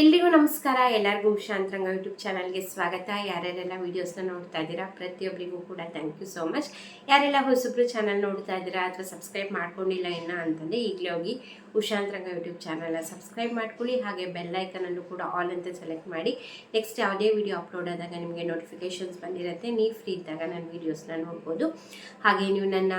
ಎಲ್ರಿಗೂ ನಮಸ್ಕಾರ. ಎಲ್ಲರಿಗೂ ಶಾಂತರಂಗ ಯೂಟ್ಯೂಬ್ ಚಾನಲ್ಗೆ ಸ್ವಾಗತ. ಯಾರ್ಯಾರೆಲ್ಲ ವೀಡಿಯೋಸ್ನ ನೋಡ್ತಾ ಇದ್ದೀರಾ ಪ್ರತಿಯೊಬ್ಬರಿಗೂ ಕೂಡ ಥ್ಯಾಂಕ್ ಯು ಸೋ ಮಚ್ ಯಾರೆಲ್ಲ ಹೊಸಬ್ರು ಚಾನಲ್ ನೋಡ್ತಾ ಇದ್ದೀರಾ ಅಥವಾ ಸಬ್ಸ್ಕ್ರೈಬ್ ಮಾಡ್ಕೊಂಡಿಲ್ಲ ಇನ್ನ ಅಂತಂದರೆ ಈಗಲೇ ಹೋಗಿ ಉಷಾಂತರಂಗ ಯೂಟ್ಯೂಬ್ ಚಾನಲ್ನ ಸಬ್ಸ್ಕ್ರೈಬ್ ಮಾಡ್ಕೊಳ್ಳಿ. ಹಾಗೆ ಬೆಲ್ ಐಕನನ್ನು ಕೂಡ ಆಲ್ ಅಂತ ಸೆಲೆಕ್ಟ್ ಮಾಡಿ. ನೆಕ್ಸ್ಟ್ ಯಾವುದೇ ವಿಡಿಯೋ ಅಪ್ಲೋಡ್ ಆದಾಗ ನಿಮಗೆ ನೋಟಿಫಿಕೇಶನ್ಸ್ ಬಂದಿರುತ್ತೆ. ನೀವು ಫ್ರೀ ಇದ್ದಾಗ ನನ್ನ ವೀಡಿಯೋಸ್ನ ನೋಡ್ಬೋದು. ಹಾಗೆ ನೀವು ನನ್ನ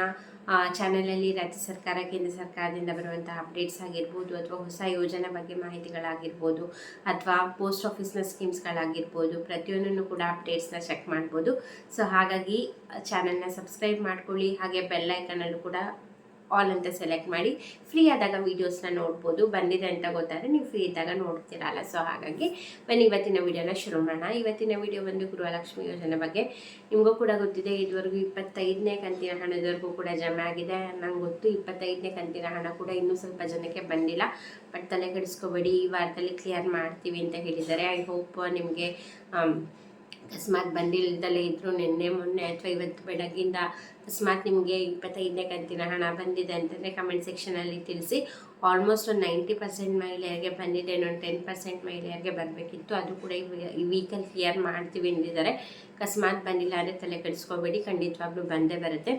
ಚಾನಲಲ್ಲಿ ರಾಜ್ಯ ಸರ್ಕಾರ, ಕೇಂದ್ರ ಸರ್ಕಾರದಿಂದ ಬರುವಂಥ ಅಪ್ಡೇಟ್ಸ್ ಆಗಿರ್ಬೋದು ಅಥವಾ ಹೊಸ ಯೋಜನೆ ಬಗ್ಗೆ ಮಾಹಿತಿಗಳಾಗಿರ್ಬೋದು ಅಥವಾ ಪೋಸ್ಟ್ ಆಫೀಸ್ನ ಸ್ಕೀಮ್ಸ್ಗಳಾಗಿರ್ಬೋದು, ಪ್ರತಿಯೊಂದನ್ನು ಕೂಡ ಅಪ್ಡೇಟ್ಸ್ನ ಚೆಕ್ ಮಾಡ್ಬೋದು. ಸೊ, ಹಾಗಾಗಿ, ಚಾನಲ್ನ ಸಬ್ಸ್ಕ್ರೈಬ್ ಮಾಡ್ಕೊಳ್ಳಿ, ಹಾಗೆ ಬೆಲ್ ಐಕನಲ್ಲೂ ಕೂಡ ಆಲ್ ಅಂತ ಸೆಲೆಕ್ಟ್ ಮಾಡಿ ಫ್ರೀ ಆದಾಗ ವೀಡಿಯೋಸ್ನ ನೋಡ್ಬೋದು. ಬಂದಿದೆ ಅಂತ ಗೊತ್ತಾದರೆ ನೀವು ಫ್ರೀ ಇದ್ದಾಗ ನೋಡ್ತೀರಲ್ಲ. ಸೊ ಹಾಗಾಗಿ ಬನ್ನಿ, ಇವತ್ತಿನ ವೀಡಿಯೋನ ಶುರು ಮಾಡೋಣ. ಇವತ್ತಿನ ವಿಡಿಯೋ ಬಂದು ಗೃಹಲಕ್ಷ್ಮಿ ಯೋಜನೆ ಬಗ್ಗೆ ನಿಮಗೂ ಕೂಡ ಗೊತ್ತಿದೆ. ಇದುವರೆಗೂ ಇಪ್ಪತ್ತೈದನೇ ಕಂತಿನ ಹಣದವರೆಗೂ ಕೂಡ ಜಮೆ ಆಗಿದೆ. ನಂಗೆ ಗೊತ್ತು ಇಪ್ಪತ್ತೈದನೇ ಕಂತಿನ ಹಣ ಕೂಡ ಇನ್ನೂ ಸ್ವಲ್ಪ ಜನಕ್ಕೆ ಬಂದಿಲ್ಲ. ಬಟ್ ತಲೆ ಕೆಡಿಸ್ಕೋಬೇಡಿ, ಈ ವಾರದಲ್ಲಿ ಕ್ಲಿಯರ್ ಮಾಡ್ತೀವಿ ಅಂತ ಹೇಳಿದ್ದಾರೆ. ಐ ಹೋಪ್ ನಿಮಗೆ ಅಕಸ್ಮಾತ್ ಬಂದಿಲ್ಲದಲ್ಲೇ ಇದ್ದರೂ ನಿನ್ನೆ, ಮೊನ್ನೆ ಅಥವಾ ಇವತ್ತು ಬೆಳಗ್ಗಿಂದ ಅಕಸ್ಮಾತ್ ನಿಮಗೆ ಇಪ್ಪತ್ತೈದನೇ ಕಂತಿನ ಹಣ ಬಂದಿದೆ ಅಂತಂದರೆ ಕಮೆಂಟ್ ಸೆಕ್ಷನಲ್ಲಿ ತಿಳಿಸಿ. ಆಲ್ಮೋಸ್ಟ್ ಒಂದು ನೈಂಟಿ ಪರ್ಸೆಂಟ್ ಮಹಿಳೆಯರಿಗೆ ಬಂದಿದೆ, ಇನ್ನೊಂದು ಟೆನ್ ಪರ್ಸೆಂಟ್ ಮಹಿಳೆಯರಿಗೆ ಬರಬೇಕಿತ್ತು. ಅದು ಕೂಡ ಈ- ವೀಕಲ್ಲಿ ಕ್ಲಿಯರ್ ಮಾಡ್ತೀವಿ ಎಂದಿದ್ದಾರೆ ಅಕಸ್ಮಾತ್ ಬಂದಿಲ್ಲ ಅಂದರೆ ತಲೆ ಕೆಡಿಸ್ಕೋಬೇಡಿ, ಖಂಡಿತವಾಗ್ಲೂ ಬಂದೇ ಬರುತ್ತೆ.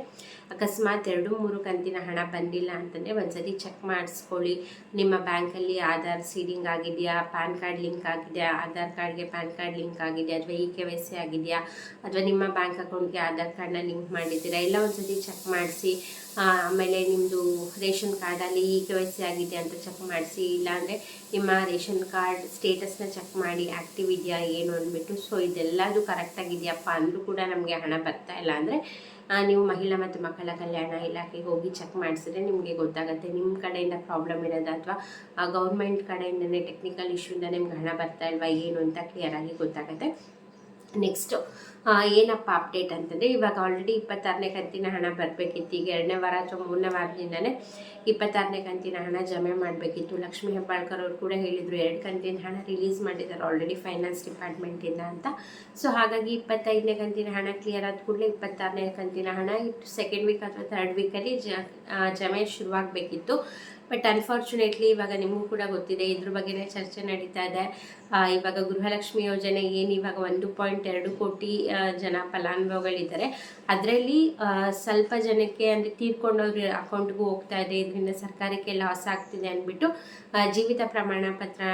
ಅಕಸ್ಮಾತ್ ಎರಡು ಮೂರು ಕಂತಿನ ಹಣ ಬಂದಿಲ್ಲ ಅಂತಂದರೆ ಒಂದ್ಸತಿ ಚೆಕ್ ಮಾಡಿಸ್ಕೊಳ್ಳಿ. ನಿಮ್ಮ ಬ್ಯಾಂಕಲ್ಲಿ ಆಧಾರ್ ಸೀಡಿಂಗ್ ಆಗಿದೆಯಾ ಪ್ಯಾನ್ ಕಾರ್ಡ್ ಲಿಂಕ್ ಆಗಿದೆಯಾ, ಆಧಾರ್ ಕಾರ್ಡ್ಗೆ ಪ್ಯಾನ್ ಕಾರ್ಡ್ ಲಿಂಕ್ ಆಗಿದೆಯಾ, ಅಥವಾ ಇ ಕೆ ವೈ ಸಿ ಆಗಿದೆಯಾ, ಅಥವಾ ನಿಮ್ಮ ಬ್ಯಾಂಕ್ ಅಕೌಂಟ್ಗೆ ಆಧಾರ್ ಕಾರ್ಡ್ನ ಲಿಂಕ್ ಮಾಡಿದ್ದೀರಾ, ಎಲ್ಲ ಒಂದ್ಸತಿ ಚೆಕ್ ಮಾಡಿಸಿ. ಆಮೇಲೆ ನಿಮ್ಮದು ರೇಷನ್ ಕಾರ್ಡಲ್ಲಿ ಇ ಕೆ ವೈ ಸಿ ಆಗಿದೆ ಅಂತ ಚೆಕ್ ಮಾಡಿಸಿ, ಇಲ್ಲಾಂದರೆ ನಿಮ್ಮ ರೇಷನ್ ಕಾರ್ಡ್ ಸ್ಟೇಟಸ್ನ ಚೆಕ್ ಮಾಡಿ ಆ್ಯಕ್ಟಿವ್ ಇದೆಯಾ ಏನು ಅಂದ್ಬಿಟ್ಟು. ಸೊ ಇದೆಲ್ಲದು ಕರೆಕ್ಟಾಗಿದೆಯಪ್ಪ ಅಂದರೂ ಕೂಡ ನಮಗೆ ಹಣ ಬರ್ತಾ ಇಲ್ಲ. ಅಂದರೆ ನೀವು ಮಹಿಳಾ ಮತ್ತು ಮಕ್ಕಳ ಕಲ್ಯಾಣ ಇಲಾಖೆಗೆ ಹೋಗಿ ಚೆಕ್ ಮಾಡಿಸಿದ್ರೆ ನಿಮಗೆ ಗೊತ್ತಾಗುತ್ತೆ. ನಿಮ್ಮ ಕಡೆಯಿಂದ ಪ್ರಾಬ್ಲಮ್ ಇರೋದು ಅಥವಾ ಗೌರ್ಮೆಂಟ್ ಕಡೆಯಿಂದನೇ ಟೆಕ್ನಿಕಲ್ ಇಶ್ಯೂಯಿಂದ ನಿಮ್ಗೆ ಹಣ ಬರ್ತಾ ಇಲ್ವಾ, ಏನು ಅಂತ ಕ್ಲಿಯರಾಗಿ ಗೊತ್ತಾಗುತ್ತೆ. ನೆಕ್ಸ್ಟು ಏನಪ್ಪ ಅಪ್ಡೇಟ್ ಅಂತಂದರೆ ಇವಾಗ ಆಲ್ರೆಡಿ ಇಪ್ಪತ್ತಾರನೇ ಕಂತಿನ ಹಣ ಬರಬೇಕಿತ್ತು. ಈಗ ಎರಡನೇ ವಾರ ಅಥವಾ ಮೂರನೇ ವಾರದಿಂದನೇ ಇಪ್ಪತ್ತಾರನೇ ಕಂತಿನ ಹಣ ಜಮೆ ಮಾಡಬೇಕಿತ್ತು. ಲಕ್ಷ್ಮೀ ಹೆಬ್ಬಾಳ್ಕರ್ ಅವರು ಕೂಡ ಹೇಳಿದರು ಎರಡು ಕಂತಿನ ಹಣ ರಿಲೀಸ್ ಮಾಡಿದ್ದಾರೆ ಆಲ್ರೆಡಿ ಫೈನಾನ್ಸ್ ಡಿಪಾರ್ಟ್ಮೆಂಟಿಂದ ಅಂತ. ಸೊ ಹಾಗಾಗಿ ಇಪ್ಪತ್ತೈದನೇ ಕಂತಿನ ಹಣ ಕ್ಲಿಯರ್ ಆದ ಕೂಡಲೇ ಇಪ್ಪತ್ತಾರನೇ ಕಂತಿನ ಹಣ ಸೆಕೆಂಡ್ ವೀಕ್ ಅಥವಾ ಥರ್ಡ್ ವೀಕಲ್ಲಿ ಜಮೆ ಶುರುವಾಗಬೇಕಿತ್ತು. ಬಟ್ ಅನ್ಫಾರ್ಚುನೇಟ್ಲಿ ಇವಾಗ ನಿಮಗೂ ಕೂಡ ಗೊತ್ತಿದೆ, ಇದ್ರ ಬಗ್ಗೆನೇ ಚರ್ಚೆ ನಡೀತಾ ಇದೆ. ಇವಾಗ ಗೃಹಲಕ್ಷ್ಮಿ ಯೋಜನೆ ಏನು ಇವಾಗ ಒಂದು ಪಾಯಿಂಟ್ ಎರಡು ಕೋಟಿ ಜನ ಫಲಾನುಭವಿಗಳಿದ್ದಾರೆ. ಅದರಲ್ಲಿ ಸ್ವಲ್ಪ ಜನಕ್ಕೆ ಅಂದರೆ ತೀರ್ಕೊಂಡವ್ರ ಅಕೌಂಟ್ಗೂ ಹೋಗ್ತಾ ಇದೆ, ಇದರಿಂದ ಸರ್ಕಾರಕ್ಕೆ ಲಾಸ್ ಆಗ್ತಿದೆ ಅಂದ್ಬಿಟ್ಟು ಜೀವಿತ ಪ್ರಮಾಣ ಪತ್ರ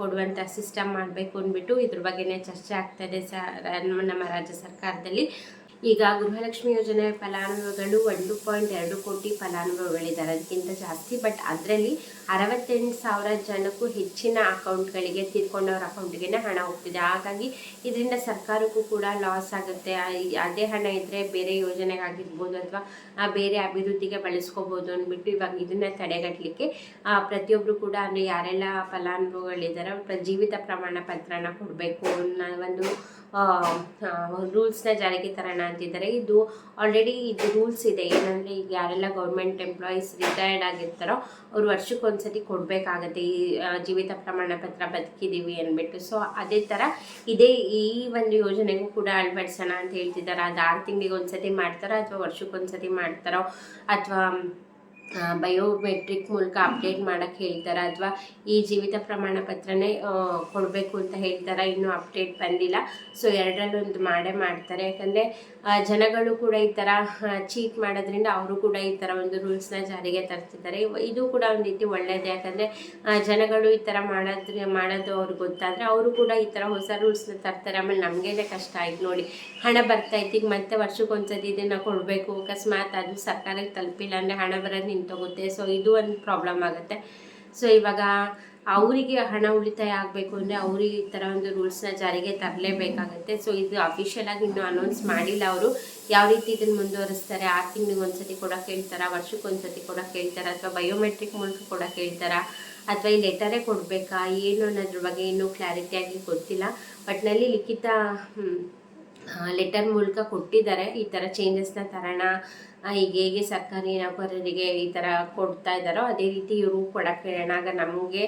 ಕೊಡುವಂಥ ಸಿಸ್ಟಮ್ ಮಾಡಬೇಕು ಅಂದ್ಬಿಟ್ಟು ಇದ್ರ ಬಗ್ಗೆನೇ ಚರ್ಚೆ ಆಗ್ತಾ ಇದೆ ಸ ನಮ್ಮ ರಾಜ್ಯ ಸರ್ಕಾರದಲ್ಲಿ. ಈಗ ಗೃಹಲಕ್ಷ್ಮಿ ಯೋಜನೆ ಫಲಾನುಭವಿಗಳು ಒಂದು ಪಾಯಿಂಟ್ ಎರಡು ಕೋಟಿ ಫಲಾನುಭವಿಗಳಿದ್ದಾರೆ ಅದಕ್ಕಿಂತ ಜಾಸ್ತಿ ಬಟ್ ಅದರಲ್ಲಿ ಅರವತ್ತೆಂಟು ಸಾವಿರ ಜನಕ್ಕೂ ಹೆಚ್ಚಿನ ಅಕೌಂಟ್ಗಳಿಗೆ, ತೀರ್ಕೊಂಡವ್ರ ಅಕೌಂಟ್ಗೆ ಹಣ ಹೋಗ್ತಿದೆ. ಹಾಗಾಗಿ ಇದರಿಂದ ಸರ್ಕಾರಕ್ಕೂ ಕೂಡ ಲಾಸ್ ಆಗುತ್ತೆ. ಅದೇ ಹಣ ಇದ್ದರೆ ಬೇರೆ ಯೋಜನೆಗಾಗಿರ್ಬೋದು ಅಥವಾ ಬೇರೆ ಅಭಿವೃದ್ಧಿಗೆ ಬಳಸ್ಕೋಬೋದು ಅಂದ್ಬಿಟ್ಟು ಇವಾಗ ಇದನ್ನ ತಡೆಗಟ್ಟಲಿಕ್ಕೆ ಪ್ರತಿಯೊಬ್ಬರು ಕೂಡ ಅಂದರೆ ಯಾರೆಲ್ಲ ಫಲಾನುಭವಿಗಳಿದ್ದಾರೆ ಅವ್ರ ಜೀವಿತ ಪ್ರಮಾಣ ಪತ್ರನ ಕೊಡಬೇಕು ಅನ್ನೋ ಒಂದು ರೂಲ್ಸ್ನ ಜಾರಿಗೆ ತರೋಣ ಅಂತಿದ್ದಾರೆ ಇದು ಆಲ್ರೆಡಿ ಇದು ರೂಲ್ಸ್ ಇದೆ. ಏನಂದರೆ ಈಗ ಯಾರೆಲ್ಲ ಗೌರ್ಮೆಂಟ್ ಎಂಪ್ಲಾಯೀಸ್ ರಿಟೈರ್ಡ್ ಆಗಿರ್ತಾರೋ ಅವ್ರು ವರ್ಷಕ್ಕೊಂದ್ಸತಿ ಕೊಡಬೇಕಾಗತ್ತೆ. ಈ ಜೀವಿತ ಪ್ರಮಾಣ ಪತ್ರ ಬದುಕಿದ್ದೀವಿ ಅಂದ್ಬಿಟ್ಟು. ಸೊ ಅದೇ ಥರ ಇದೇ ಈ ಒಂದು ಯೋಜನೆಗೂ ಕೂಡ ಅಳವಡಿಸೋಣ ಅಂತ ಹೇಳ್ತಿದ್ದಾರೆ. ಅದು ಆರು ತಿಂಗಳಿಗೆ ಒಂದ್ಸತಿ ಮಾಡ್ತಾರೋ ಅಥವಾ ವರ್ಷಕ್ಕೊಂದ್ಸತಿ ಮಾಡ್ತಾರೋ ಅಥವಾ ಬಯೋಮೆಟ್ರಿಕ್ ಮೂಲಕ ಅಪ್ಡೇಟ್ ಮಾಡೋಕ್ಕೆ ಹೇಳ್ತಾರೆ ಅಥವಾ ಈ ಜೀವಿತ ಪ್ರಮಾಣ ಪತ್ರನೇ ಕೊಡಬೇಕು ಅಂತ ಹೇಳ್ತಾರೆ? ಇನ್ನೂ ಅಪ್ಡೇಟ್ ಬಂದಿಲ್ಲ. ಸೊ ಎರಡರಲ್ಲೊಂದು ಮಾಡೇ ಮಾಡ್ತಾರೆ. ಯಾಕಂದರೆ ಜನಗಳು ಕೂಡ ಈ ಥರ ಚೀಟ್ ಮಾಡೋದ್ರಿಂದ ಅವರು ಕೂಡ ಈ ಥರ ಒಂದು ರೂಲ್ಸ್ನ ಜಾರಿಗೆ ತರ್ತಿದ್ದಾರೆ. ಇದು ಕೂಡ ಒಂದು ರೀತಿ ಒಳ್ಳೆಯದು ಯಾಕಂದರೆ ಜನಗಳು ಈ ಥರ ಮಾಡೋದ್ರೆ, ಮಾಡೋದು ಅವ್ರಿಗೆ ಗೊತ್ತಾದರೆ ಅವರು ಕೂಡ ಈ ಥರ ಹೊಸ ರೂಲ್ಸ್ನ ತರ್ತಾರೆ. ಆಮೇಲೆ ನಮಗೇನೆ ಕಷ್ಟ. ಆಯ್ತು ನೋಡಿ, ಹಣ ಬರ್ತಾ ಈಗ ಮತ್ತೆ ವರ್ಷಕ್ಕೊಂದ್ಸತಿ ಇದನ್ನು ಕೊಡಬೇಕು. ಅಕಸ್ಮಾತ್ ಅದು ಸರ್ಕಾರಕ್ಕೆ ತಲುಪಿಲ್ಲ ಅಂದರೆ ಹಣ ಬರೋದು ನಿಂತೋಗುತ್ತೆ ಸೊ ಇದು ಒಂದು ಪ್ರಾಬ್ಲಮ್ ಆಗುತ್ತೆ. ಸೊ ಇವಾಗ ಅವರಿಗೆ ಹಣ ಉಳಿತಾಯ ಆಗಬೇಕು ಅಂದರೆ ಅವ್ರಿಗೆ ಈ ಥರ ಒಂದು ರೂಲ್ಸ್ನ ಜಾರಿಗೆ ತರಲೇಬೇಕಾಗುತ್ತೆ. ಸೊ ಇದು ಅಫಿಷಿಯಲಾಗಿ ಇನ್ನೂ ಅನೌನ್ಸ್ ಮಾಡಿಲ್ಲ ಅವರು. ಯಾವ ರೀತಿ ಇದನ್ನು ಮುಂದುವರಿಸ್ತಾರೆ? ಆರು ತಿಂಗಳಿಗೆ ಒಂದ್ಸತಿ ಕೂಡ ವರ್ಷಕ್ಕೆ ಒಂದ್ಸತಿ ಕೊಡೋಕೆ ಹೇಳ್ತಾರಾ ಅಥವಾ ಬಯೋಮೆಟ್ರಿಕ್ ಮೂಲಕ ಕೂಡ ಹೇಳ್ತಾರಾ ಅಥವಾ ಈ ಲೆಟರೇ ಕೊಡಬೇಕಾ? ಏನು ಅನ್ನೋದ್ರ ಬಗ್ಗೆ ಇನ್ನೂ ಕ್ಲಾರಿಟಿಯಾಗಿ ಗೊತ್ತಿಲ್ಲ. ಒಟ್ಟಿನಲ್ಲಿ ಲಿಖಿತ ಲೆಟರ್ ಮೂಲಕ ಕೊಟ್ಟಿದ್ದಾರೆ. ಈ ಥರ ಚೇಂಜಸ್ನ ತರೋಣ ಈಗ ಹೇಗೆ ಸರ್ಕಾರಿ ನೌಕರರಿಗೆ ಈ ಥರ ಕೊಡ್ತಾ ಇದ್ದಾರೋ, ಅದೇ ರೀತಿ ಇವರು ಕೊಡಕ್ಕೆ ಆಗ ನಮಗೆ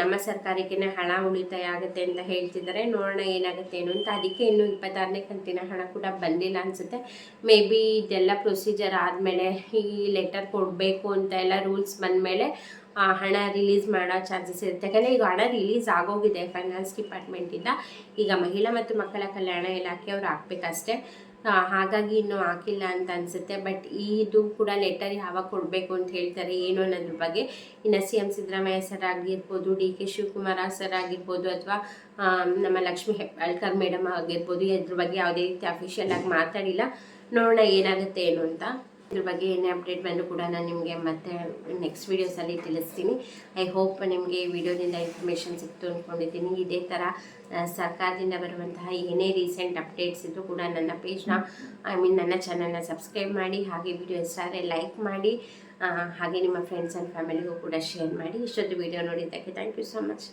ನಮ್ಮ ಸರ್ಕಾರಕ್ಕೆ ಹಣ ಉಳಿತಾಯ ಆಗುತ್ತೆ ಅಂತ ಹೇಳ್ತಿದ್ದಾರೆ. ನೋಡೋಣ ಏನಾಗುತ್ತೆ ಏನು ಅಂತ ಅದಕ್ಕೆ ಇನ್ನೂ ಇಪ್ಪತ್ತಾರನೇ ಕಂತಿನ ಹಣ ಕೂಡ ಬಂದಿಲ್ಲ ಅನಿಸುತ್ತೆ. ಮೇ ಬಿ ಇದೆಲ್ಲ ಪ್ರೊಸೀಜರ್ ಆದಮೇಲೆ ಈ ಲೆಟರ್ ಕೊಡಬೇಕು ಅಂತ ಎಲ್ಲ ರೂಲ್ಸ್ ಬಂದಮೇಲೆ ಹಣ ರಿಲೀಸ್ ಮಾಡೋ ಚಾನ್ಸಸ್ ಇರುತ್ತೆ. ಯಾಕಂದರೆ ಈಗ ಹಣ ರಿಲೀಸ್ ಆಗೋಗಿದೆ ಫೈನಾನ್ಸ್ ಡಿಪಾರ್ಟ್ಮೆಂಟಿಂದ ಈಗ ಮಹಿಳಾ ಮತ್ತು ಮಕ್ಕಳ ಕಲ್ಯಾಣ ಇಲಾಖೆಯವ್ರು ಹಾಕ್ಬೇಕಷ್ಟೇ ಹಾಗಾಗಿ ಇನ್ನೂ ಹಾಕಿಲ್ಲ ಅಂತ ಅನಿಸುತ್ತೆ. ಬಟ್ ಇದು ಕೂಡ ಲೆಟರ್ ಯಾವಾಗ ಕೊಡಬೇಕು ಅಂತ ಹೇಳ್ತಾರೆ ಏನು ಅನ್ನೋದ್ರ ಬಗ್ಗೆ. ಇನ್ನು ಸಿ ಎಂ ಸಿದ್ದರಾಮಯ್ಯ ಸರ್ ಆಗಿರ್ಬೋದು, ಡಿ ಕೆ ಶಿವಕುಮಾರ ಸರ್ ಆಗಿರ್ಬೋದು ಅಥವಾ ನಮ್ಮ ಲಕ್ಷ್ಮಿ ಹೆಬ್ಬಾಳ್ಕರ್ ಮೇಡಮ್ ಆಗಿರ್ಬೋದು, ಇದ್ರ ಬಗ್ಗೆ ಯಾವುದೇ ರೀತಿ ಅಫಿಷಿಯಲ್ ಆಗಿ ಮಾತಾಡಿಲ್ಲ. ನೋಡೋಣ ಏನಾಗುತ್ತೆ ಏನು ಅಂತ. ಇದ್ರ ಬಗ್ಗೆ ಏನೇ ಅಪ್ಡೇಟ್ ಬಂದರೂ ಕೂಡ ನಾನು ನಿಮಗೆ ಮತ್ತೆ ನೆಕ್ಸ್ಟ್ ವೀಡಿಯೋಸಲ್ಲಿ ತಿಳಿಸ್ತೀನಿ. ಐ ಹೋಪ್ ನಿಮಗೆ ಈ ವಿಡಿಯೋದಿಂದ ಇನ್ಫಾರ್ಮೇಷನ್ ಸಿಕ್ತು ಅಂದ್ಕೊಂಡಿದ್ದೀನಿ ಇದೇ ಥರ ಸರ್ಕಾರದಿಂದ ಬರುವಂತಹ ಏನೇ ರೀಸೆಂಟ್ ಅಪ್ಡೇಟ್ಸ್ ಇದ್ದರೂ ಕೂಡ ನನ್ನ ಪೇಜ್ನ ಐ ಮೀನ್ ನನ್ನ ಚಾನಲ್ನ ಸಬ್ಸ್ಕ್ರೈಬ್ ಮಾಡಿ, ಹಾಗೆ ವಿಡಿಯೋ ಇಷ್ಟ ಲೈಕ್ ಮಾಡಿ ಹಾಗೆ ನಿಮ್ಮ ಫ್ರೆಂಡ್ಸ್ ಆ್ಯಂಡ್ ಫ್ಯಾಮಿಲಿಗೂ ಕೂಡ ಶೇರ್ ಮಾಡಿ. ಇಷ್ಟೊತ್ತು ವಿಡಿಯೋ ನೋಡಿದ್ದಕ್ಕೆ ಥ್ಯಾಂಕ್ ಯು ಸೊ ಮಚ್